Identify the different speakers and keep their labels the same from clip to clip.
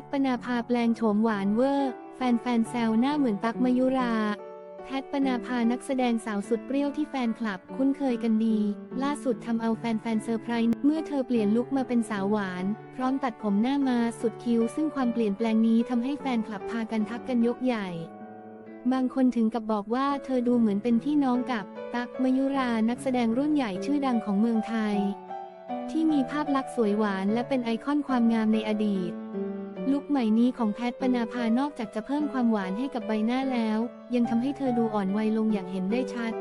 Speaker 1: ทปนาภาแปลงโฉมหวานเวอร์ แฟนๆแซวหน้าเหมือนตักมยุราแพทปนาภานักแสดงสาวสุดเปรี้ยวที่แฟนคลับคุ้นเคยกันดี ล่าสุดทำเอาแฟนๆเซอร์ไพรส์เมื่อเธอเปลี่ยนลุคมาเป็นสาวหวาน พร้อมตัดผมหน้ามาสุดคิ้ว ซึ่งความเปลี่ยนแปลงนี้ทำให้แฟนคลับพากันทักกันยกใหญ่ บางคนถึงกับบอกว่าเธอดูเหมือนเป็นพี่น้องกับตักมยุรานักแสดงรุ่นใหญ่ชื่อดังของเมืองไทย ที่มีภาพลักษณ์สวยหวานและเป็นไอคอนความงามในอดีต ลุคใหม่นี้ของแพทปนาภานอกจากจะเพิ่มความหวานให้กับใบหน้าแล้ว ยังทำให้เธอดูอ่อนวัยลงอย่างเห็นได้ชัด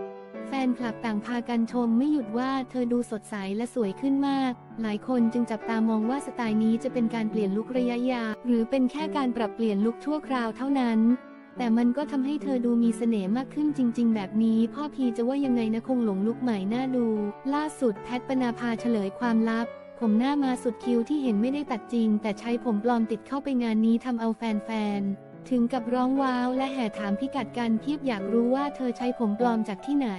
Speaker 1: แฟนคลับต่างพากันชมไม่หยุดว่าเธอดูสดใสและสวยขึ้นมาก หลายคนจึงจับตามองว่าสไตล์นี้จะเป็นการเปลี่ยนลุคระยะยาวหรือเป็นแค่การปรับเปลี่ยนลุคชั่วคราวเท่านั้น แต่มันก็ทำให้เธอดูมีเสน่ห์มากขึ้นจริง ๆ แบบนี้ พ่อพีจะว่ายังไงนะคงหลงลุคใหม่น่าดู ล่าสุดแพทปนาภาเฉลยความลับ ผมหน้ามาสุดคิ้วที่เห็นไม่ได้ตัดจริง แต่ใช้ผมปลอมติดเข้าไปงานนี้ทำเอาแฟนๆ ถึงกับร้องว้าวและแห่ถามพิกัดกันเพียบอยากรู้ว่าเธอใช้ผมปลอมจากที่ไหน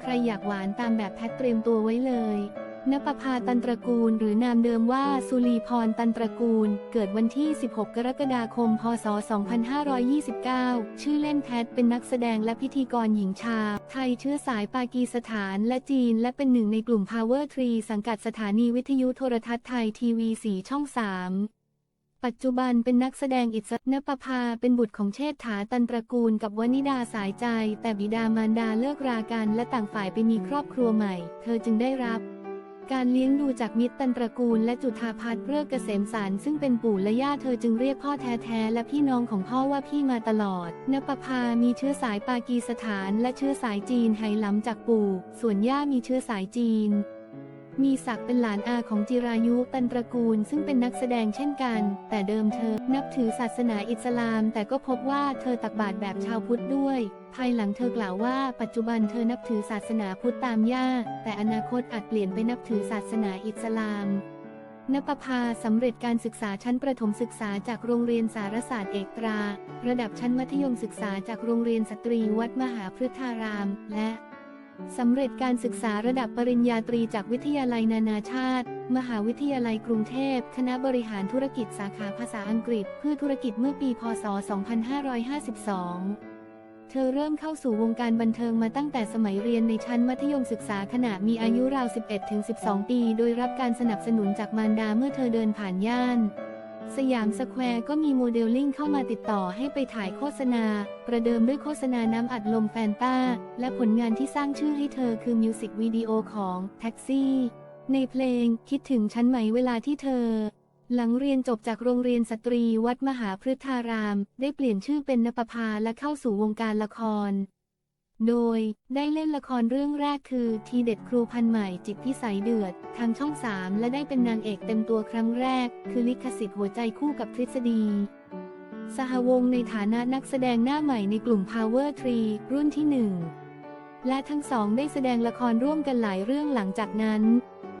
Speaker 1: ใครอยากหวานตามแบบแพทเตรียมตัวไว้เลย นปภาตันตระกูล หรือนามเดิมว่าสุรีพรตันตระกูล เกิดวันที่ 16 กรกฎาคม พศ 2529 ชื่อเล่นแพทเป็นนักแสดงและพิธีกรหญิงชาไทยเชื้อสายปากีสถานและจีน และเป็นหนึ่งในกลุ่ม Power Tree สังกัดสถานีวิทยุโทรทัศน์ไทยทีวีสีช่อง 3ปัจจุบันเป็นนักแสดงอิสระนปภาเป็นบุตรของเชษฐาตันตระกูลกับวนิดาสายใจ แต่บิดามารดาเลิกรากันและต่างฝ่ายไปมีครอบครัวใหม่ เธอจึงได้รับ การเลี้ยงดูจากมิตรตันตระกูลและจุธาพัฒน์เลิกเกษมสารซึ่งเป็นปู่และย่าเธอจึงเรียกพ่อแท้ๆและพี่น้องของพ่อว่าพี่มาตลอดนปภามีเชื้อสายปากีสถาน และเชื้อสายจีนไหหลำจากปู่ ส่วนย่ามีเชื้อสายจีน มีศักดิ์เป็นหลานอาของจิรายุตันตระกูล ซึ่งเป็นนักแสดงเช่นกัน แต่เดิมเธอ นับถือศาสนาอิสลาม แต่ก็พบว่าเธอตักบาตรแบบชาวพุทธด้วย ภายหลังเธอกล่าวว่า ปัจจุบันเธอนับถือศาสนาพุทธตามย่า แต่อนาคตอาจเปลี่ยนไปนับถือศาสนาอิสลามนปภาสำเร็จการศึกษาชั้นประถมศึกษาจากโรงเรียนสารศาสตร์เอกตรา ระดับชั้นมัธยมศึกษาจากโรงเรียนสตรีวัดมหาพฤทธาราม และ สำเร็จการศึกษาระดับปริญญาตรีจากวิทยาลัยนานาชาติ มหาวิทยาลัยกรุงเทพ คณะบริหารธุรกิจสาขาภาษาอังกฤษ เพื่อธุรกิจเมื่อปีพศ 2552เธอเริ่มเข้าสู่วงการบันเทิงมาตั้งแต่สมัยเรียนในชั้นมัธยมศึกษาขณะมีอายุราว 11-12 ปี โดยรับการสนับสนุนจากมารดาเมื่อเธอเดินผ่านย่าน สยามสแควร์ก็มีโมเดลลิ่งเข้ามาติดต่อให้ไปถ่ายโฆษณา ประเดิมด้วยโฆษณาน้ำอัดลมแฟนต้าและผลงานที่สร้างชื่อให้เธอคือมิวสิกวิดีโอของแท็กซี่ ในเพลงคิดถึงฉันไหมเวลาที่เธอ หลังเรียนจบจากโรงเรียนสตรีวัดมหาพฤทธาราม ได้เปลี่ยนชื่อเป็นนปภาและเข้าสู่วงการละคร โดยได้เล่นละครเรื่องแรกคือ ทีเด็ดครูพันใหม่จิตพิสัยเดือด ทางช่อง3และได้เป็นนางเอกเต็มตัวครั้งแรก คือลิขสิทธิ์หัวใจคู่กับทฤษฎี สหวงในฐานะนักแสดงหน้าใหม่ในกลุ่ม Power Tree รุ่นที่1และทั้งสองได้แสดงละครร่วมกันหลายเรื่องหลังจากนั้น